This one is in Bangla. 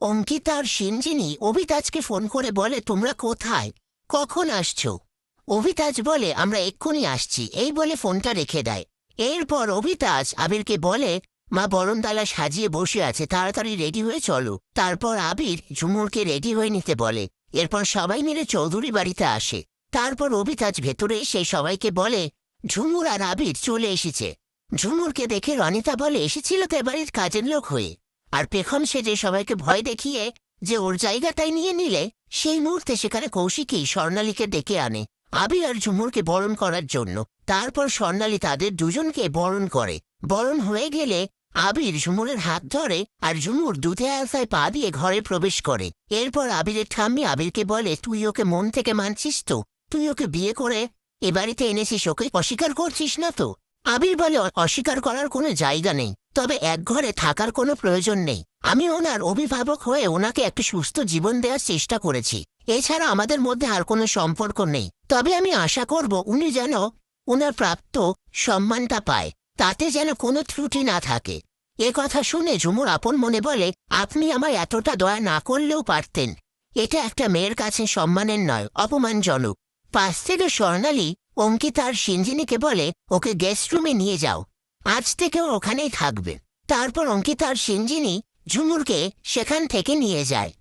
অঙ্কিতা আর সিনজিনি অভিতাজকে ফোন করে বলে, তোমরা কোথায়? কখন আসছো? অভিতাজ বলে, আমরা এক্ষুনি আসছি। এই বলে ফোনটা রেখে দেয়। এরপর অভিতাজ আবিরকে বলে, মা বরণদালা সাজিয়ে বসে আছে, তাড়াতাড়ি রেডি হয়ে চলো। তারপর আবির ঝুমুরকে রেডি হয়ে নিতে বলে। এরপর সবাই মিলে চৌধুরী বাড়িতে আসে। তারপর অভিতাজ ভেতরে এসে সবাইকে বলে, ঝুমুর আর আবির চলে এসেছে। ঝুমুরকে দেখে রনিতা বলে, এসেছিল তো এবারের কাজের লোক হয়ে। আর পেখম সেজে সবাইকে ভয় দেখিয়ে যে ওর জায়গাটাই নিয়ে নিলে, সেই মুহূর্তে সেখানে কৌশিকই স্বর্ণালীকে ডেকে আনে আবির আর ঝুমুরকে বরণ করার জন্য। তারপর স্বর্ণালী তাদের দুজনকে বরণ করে। বরণ হয়ে গেলে আবির ঝুমুরের হাত ধরে আর ঝুমুর দুধে আলসায় পা দিয়ে ঘরে প্রবেশ করে। এরপর আবিরের ঠাম্মি আবিরকে বলে, তুই ওকে মন থেকে মানছিস তো? তুই ওকে বিয়ে করে এ বাড়িতে এনেছিস, ওকে অস্বীকার করছিস না তো? আবির বলে অস্বীকার করার কোনো জায়গা নেই, তবে এক ঘরে থাকার কোনো প্রয়োজন নেই। আমি ওনার অভিভাবক হয়ে ওনাকে একটি সুস্থ জীবন দেওয়ার চেষ্টা করেছি। এছাড়া আমাদের মধ্যে আর কোনো সম্পর্ক নেই। তবে আমি আশা করব উনি যেন ওনার প্রাপ্ত সম্মানটা পায়, তাতে যেন কোনো ত্রুটি না থাকে। এ কথা শুনে ঝুমুর আপন মনে বলে, আপনি আমার এতটা দয়া না করলেও পারতেন। এটা একটা মেয়ের কাছে সম্মানের নয়, অপমানজনক। পাশ থেকে স্বর্ণালী অঙ্কিতা আর বলে, ওকে গেস্ট রুমে নিয়ে যাও। আজ থেকে ওখানেই থাকবে। তারপর অঙ্কিতা আর ঝুমুরকে সেখান থেকে নিয়ে যায়।